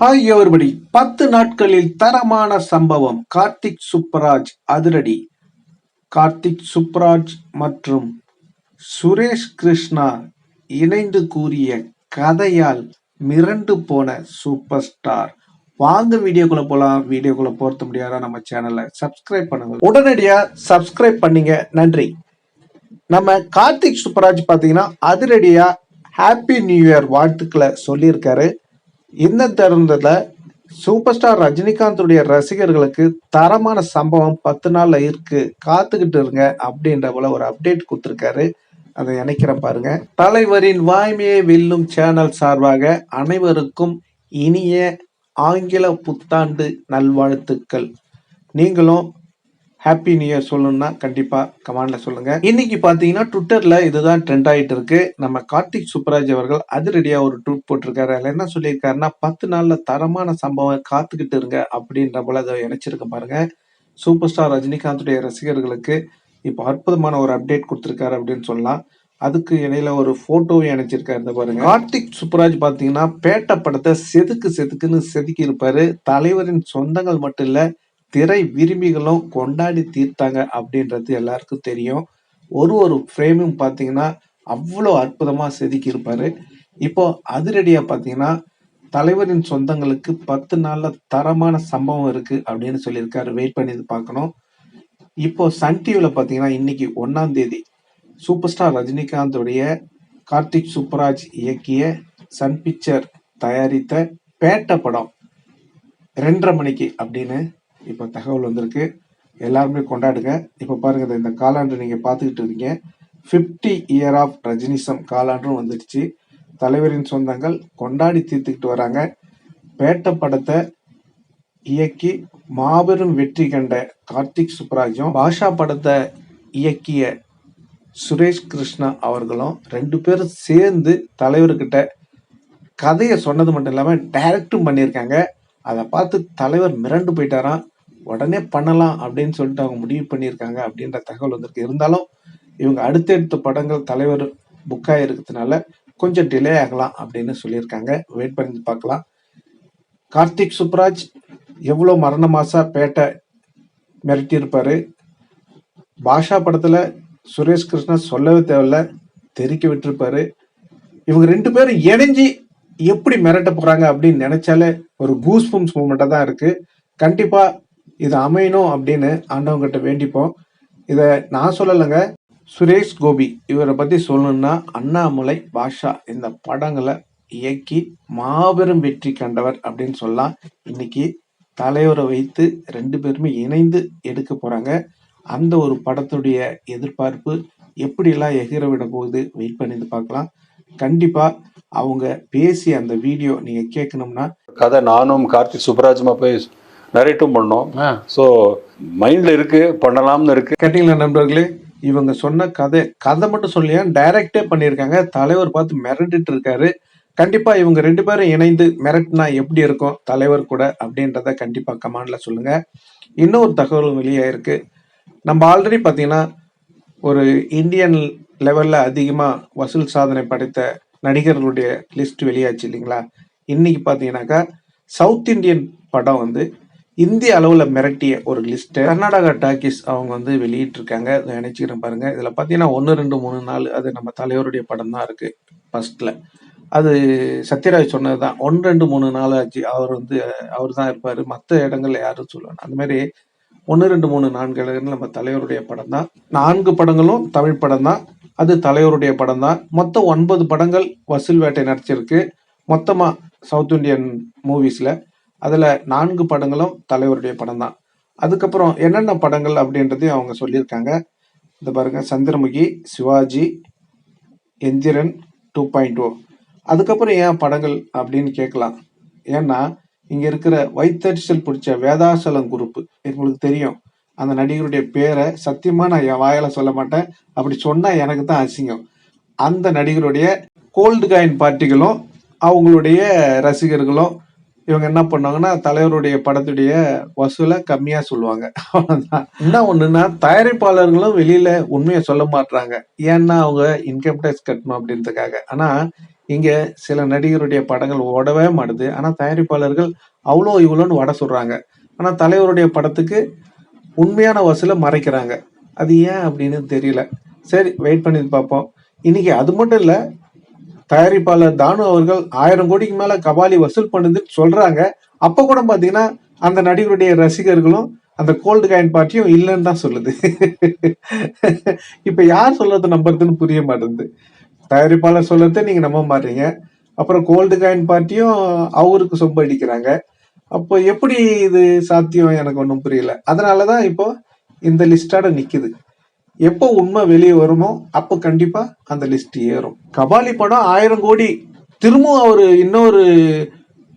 Hi everybody பத்து நாட்களில் தரமான சம்பவம் கார்த்திக் சுப்பராஜ் அதிரடி. கார்த்திக் சுப்ராஜ் மற்றும் சுரேஷ் கிருஷ்ணா இணைந்து கூறிய கதையால் மிரண்டு போன சூப்பர் ஸ்டார். வாங்க வீடியோக்குள்ள போலாம். வீடியோக்குள்ள போர்த்த முடியாத? நம்ம சேனலை சப்ஸ்கிரைப் பண்ணுங்க. உடனடியா சப்ஸ்கிரைப் பண்ணீங்க. நன்றி. நம்ம கார்த்திக் சுப்பராஜ் பாத்தீங்கன்னா அதிரடியா ஹாப்பி நியூ இயர் வாழ்த்துக்களை சொல்லியிருக்காரு. இந்த தருணத்தில் சூப்பர் ஸ்டார் ரஜினிகாந்துடைய ரசிகர்களுக்கு தரமான சம்பவம் பத்து நாளில் இருக்கு காத்துக்கிட்டு இருங்க அப்படின்ற போல ஒரு அப்டேட் கொடுத்துருக்காரு. அதை இணைக்கிறேன் பாருங்க. தலைவரின் வாய்மையை வெல்லும் சேனல் சார்பாக அனைவருக்கும் இனிய ஆங்கில புத்தாண்டு நல்வாழ்த்துக்கள். நீங்களும் ஹாப்பி நியூ இயர் சொல்லணும்னா கண்டிப்பா கமெண்ட்ல சொல்லுங்க. இன்னைக்கு பாத்தீங்கன்னா ட்விட்டர்ல இதுதான் ட்ரெண்ட் ஆயிட்டு இருக்கு. நம்ம கார்த்திக் சுப்ராஜ் அவர்கள் அதிரடியா ஒரு ட்வீட் போட்டிருக்காரு. அதுல என்ன சொல்லியிருக்காருன்னா பத்து நாள்ல தரமான சம்பவம் காத்துக்கிட்டு இருங்க அப்படின்ற போல அதை இணைச்சிருக்க பாருங்க. சூப்பர் ஸ்டார் ரஜினிகாந்துடைய ரசிகர்களுக்கு இப்போ அற்புதமான ஒரு அப்டேட் கொடுத்துருக்காரு அப்படின்னு சொல்லலாம். அதுக்கு இடையில ஒரு போட்டோவை இணைச்சிருக்காரு இந்த பாருங்க. கார்த்திக் சுப்ராஜ் பாத்தீங்கன்னா பேட்ட படத்தை செதுக்கு செதுக்குன்னு செதுக்கி இருப்பாரு தலைவரின் சொந்தங்கள் மட்டும் இல்லை திரை விரும்பிகளும் கொண்டாடி தீர்த்தாங்க அப்படின்றது எல்லாருக்கும் தெரியும். ஒரு ஒரு ஃப்ரேமும் பார்த்தீங்கன்னா அவ்வளோ அற்புதமாக செதுக்கி இருப்பாரு இப்போ அதிரடியாக பார்த்தீங்கன்னா தலைவரின் சொந்தங்களுக்கு பத்து நாளில் தரமான சம்பவம் இருக்குது அப்படின்னு சொல்லியிருக்காரு. வெயிட் பண்ணி பார்க்கணும். இப்போ சன் டிவியில் பார்த்தீங்கன்னா இன்னைக்கு ஒன்றாம் தேதி சூப்பர் ஸ்டார் ரஜினிகாந்தோடைய கார்த்திக் சூப்பராஜ் இயக்கிய சன் பிக்சர் தயாரித்த பேட்ட படம் ரெண்டரை மணிக்கு அப்படின்னு இப்போ தகவல் வந்திருக்கு. எல்லாருமே கொண்டாடுங்க. இப்போ பாருங்க இந்த- காலாண்டு நீங்கள் பார்த்துக்கிட்டு இருக்கீங்க. 50 இயர் ஆஃப் ரஜினிசம் காலாண்டும் வந்துடுச்சு. தலைவரின் சொந்தங்கள் கொண்டாடி தீர்த்துக்கிட்டு வராங்க. பேட்ட படத்தை இயக்கி மாபெரும் வெற்றி கண்ட கார்த்திக் சுப்ராஜும் பாஷா படத்தை இயக்கிய சுரேஷ் கிருஷ்ணா அவர்களும் ரெண்டு பேரும் சேர்ந்து தலைவர்கிட்ட கதையை சொன்னது மட்டும் இல்லாமல் டைரக்டும் பண்ணியிருக்காங்க. அதை பார்த்து தலைவர் மிரண்டு போயிட்டாராம். உடனே பண்ணலாம் அப்படின்னு சொல்லிட்டு அவங்க முடிவு பண்ணியிருக்காங்க அப்படின்ற தகவல் வந்திருக்கு. இருந்தாலும் இவங்க அடுத்தடுத்த படங்கள் தலைவர் புக்காக இருக்கிறதுனால கொஞ்சம் டிலே ஆகலாம் அப்படின்னு சொல்லியிருக்காங்க. வெயிட் பண்ணி பார்க்கலாம். கார்த்திக் சுப்ராஜ் எவ்வளோ மரண மாசா பேட்டை மிரட்டியிருப்பாரு? பாஷா படத்தில் சுரேஷ் கிருஷ்ணா சொல்லவே தேவையில்ல தெரிக்க விட்டுருப்பாரு. இவங்க ரெண்டு பேரும் இணைஞ்சு எப்படி மிரட்ட போகிறாங்க அப்படின்னு நினைச்சாலே ஒரு கூஸ் பம்ஸ் தான் இருக்குது கண்டிப்பாக இது அமையணும் அப்படின்னு ஆண்டவங்கிட்ட வேண்டிப்போம். இதை நான் சொல்லலைங்க சுரேஷ் கோபி இவரை பற்றி சொல்லணும்னா அண்ணாமலை பாஷா இந்த படங்களை இயக்கி மாபெரும் வெற்றி கண்டவர் அப்படின்னு சொல்லலாம். இன்னைக்கு தலைவரை வைத்து ரெண்டு பேருமே இணைந்து எடுக்க போகிறாங்க அந்த ஒரு படத்துடைய எதிர்பார்ப்பு எப்படிலாம் எகிற விட போகுது வெயிட் பண்ணி பார்க்கலாம். கண்டிப்பாக அவங்க பேசிய அந்த வீடியோ நீங்கள் கேட்கணும்னா கதை நானும் கார்த்திக் சுப்ராஜுமா போய் நரேட்டும் பண்ணோம். ஸோ மைண்ட்ல இருக்கு பண்ணலாம்னு இருக்கு. கேட்டீங்களா நண்பர்களே? இவங்க சொன்ன கதை கதை மட்டும் சொல்லியா டைரக்டே பண்ணியிருக்காங்க. தலைவர் பார்த்து மிரட்டிட்டு இருக்காரு கண்டிப்பா இவங்க ரெண்டு பேரும் இணைந்து மிரட்டினா எப்படி இருக்கும்? தலைவர் கூட அப்படின்றத கண்டிப்பா கமெண்ட்ல சொல்லுங்க. இன்னொரு தகவல் வெளியாயிருக்கு நம்ம ஆல்ரெடி பார்த்தீங்கன்னா ஒரு இந்தியன் லெவல்ல அதிகமா வசூல் சாதனை படைத்த நடிகர்களுடைய லிஸ்ட் வெளியாச்சு இல்லைங்களா? இன்னைக்கு பார்த்தீங்கன்னாக்கா சவுத் இந்தியன் படம் வந்து இந்திய அளவில் மிரட்டிய ஒரு லிஸ்ட்டு கர்நாடகா டாக்கிஸ் அவங்க வந்து வெளியிட்டிருக்காங்க. அதை நினைச்சுக்கிறேன் பாருங்கள் இதில் பார்த்தீங்கன்னா ஒன்று ரெண்டு மூணு நாள் அது நம்ம தலைவருடைய படம் தான் இருக்குது ஃபஸ்ட்டில் அது சத்யராஜ் சொன்னது தான் ஒன்று ரெண்டு மூணு நாள் ஆச்சு. அவர் வந்து அவர் தான் இருப்பார். மற்ற இடங்கள்ல யாரும் சொல்லுவாங்க அந்த மாதிரி ஒன்று ரெண்டு மூணு நான்கு இடங்கள் நம்ம தலைவருடைய படம் தான். நான்கு படங்களும் தமிழ் படம் தான். அது தலைவருடைய படம் தான். மொத்தம் ஒன்பது படங்கள் வசூல் வேட்டை நடிச்சிருக்கு. மொத்தமாக சவுத் இந்தியன் மூவிஸில் அதில் நான்கு படங்களும் தலைவருடைய படம் தான் அதுக்கப்புறம் என்னென்ன படங்கள் அப்படின்றதையும் அவங்க சொல்லியிருக்காங்க. இந்த பாருங்க Chandramukhi Sivaji Enthiran two point O அதுக்கப்புறம் ஏன் படங்கள் அப்படின்னு கேட்கலாம். ஏன்னா இங்கே இருக்கிற வைத்தறிச்சல் பிடிச்ச வேதாசலம் குரூப்பு உங்களுக்கு தெரியும். அந்த நடிகருடைய பேரை சத்தியமாக நான் என் வாயால் சொல்ல மாட்டேன். அப்படி சொன்னால் எனக்கு தான் அசிங்கம். அந்த நடிகருடைய கோல்டு காயின் பார்ட்டிகளும் அவங்களுடைய ரசிகர்களும் இவங்க என்ன பண்ணாங்கன்னா தலைவருடைய படத்துடைய வசூலை கம்மியா சொல்லுவாங்க. அவ்வளவுதான். என்ன ஒண்ணுன்னா தயாரிப்பாளர்களும் வெளியில உண்மையை சொல்ல மாட்டாங்க ஏன்னா அவங்க இன்கம் டேக்ஸ் கட்டணும் அப்படின்றதுக்காக. ஆனா இங்க சில நடிகருடைய படங்கள் ஓடவே மாட்டுது. ஆனா தயாரிப்பாளர்கள் அவ்வளோ இவ்வளோன்னு வட சொல்றாங்க. ஆனா தலைவருடைய படத்துக்கு உண்மையான வசூலை மறைக்கிறாங்க. அது ஏன் அப்படின்னு தெரியல. சரி வெயிட் பண்ணி பார்ப்போம். இன்னைக்கு அது மட்டும் இல்லை தயாரிப்பாளர் தானு அவர்கள் ஆயிரம் கோடிக்கு மேல கபாலி வசூல் பண்ணுதுன்னு சொல்றாங்க. அப்ப கூட பாத்தீங்கன்னா அந்த நடிகருடைய ரசிகர்களும் அந்த கோல்டு காயின் பார்ட்டியும் இல்லைன்னு தான் சொல்லுது. இப்ப யார் சொல்றது நம்புறதுன்னு புரிய மாட்டேங்குது. தயாரிப்பாளர் சொல்றதை நீங்க நம்ப மாட்டீங்க. அப்புறம் கோல்டு காயின் பார்ட்டியும் அவருக்கு சொம்ப அடிக்கிறாங்க. அப்போ எப்படி இது சாத்தியம்? எனக்கு ஒன்றும் புரியல. அதனாலதான் இப்போ இந்த லிஸ்டோட நிக்குது. எப்போ உண்மை வெளியே வருமோ அப்போ கண்டிப்பா அந்த லிஸ்ட் ஏறும். கபாலி படம் ஆயிரம் கோடி. திரும்பவும் அவர் இன்னொரு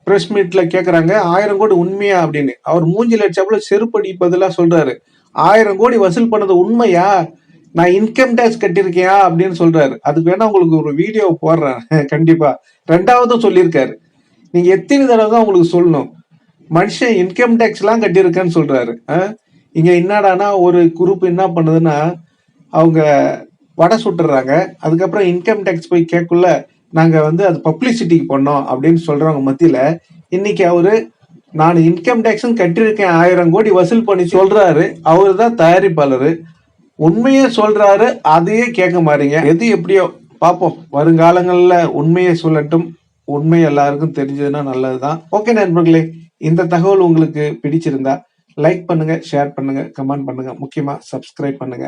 பிரஸ் மீட்ல கேட்குறாங்க ஆயிரம் கோடி உண்மையா அப்படின்னு. அவர் மூஞ்சில அடிச்சாப்புல செருப்படி பதிலாக சொல்றாரு. ஆயிரம் கோடி வசூல் பண்ணது உண்மையா? நான் இன்கம் டேக்ஸ் கட்டியிருக்கியா அப்படின்னு சொல்றாரு. அதுக்கு வேணா உங்களுக்கு ஒரு வீடியோ போடுறேன். கண்டிப்பா. ரெண்டாவதும் சொல்லியிருக்காரு. நீங்க எத்தனை தடவை தான் உங்களுக்கு சொல்லணும்? மனுஷன் இன்கம் டேக்ஸ் எல்லாம் கட்டியிருக்கேன்னு சொல்றாரு. இங்க என்னடானா ஒரு குரூப் என்ன பண்ணுதுன்னா அவங்க வடை சுட்டுறாங்க. அதுக்கப்புறம் இன்கம் டேக்ஸ் போய் கேட்குள்ள நாங்கள் வந்து அது பப்ளிசிட்டிக்கு பண்ணோம் அப்படின்னு சொல்கிறவங்க மத்தியில் இன்னைக்கு அவர் நான் இன்கம் டேக்ஸும் கட்டியிருக்கேன் ஆயிரம் கோடி வசூல் பண்ணி சொல்கிறாரு அவர் தான் தயாரிப்பாளர். உண்மையை சொல்கிறாரு அதையே கேட்க மாறீங்க எது எப்படியோ பார்ப்போம் வருங்காலங்களில் உண்மையை சொல்லட்டும். உண்மை எல்லாருக்கும் தெரிஞ்சதுன்னா நல்லதுதான். ஓகே நண்பர்களே இந்த தகவல் உங்களுக்கு பிடிச்சிருந்தா லைக் பண்ணுங்க ஷேர் பண்ணுங்க கமெண்ட் பண்ணுங்க. முக்கியமாக சப்ஸ்கிரைப் பண்ணுங்க.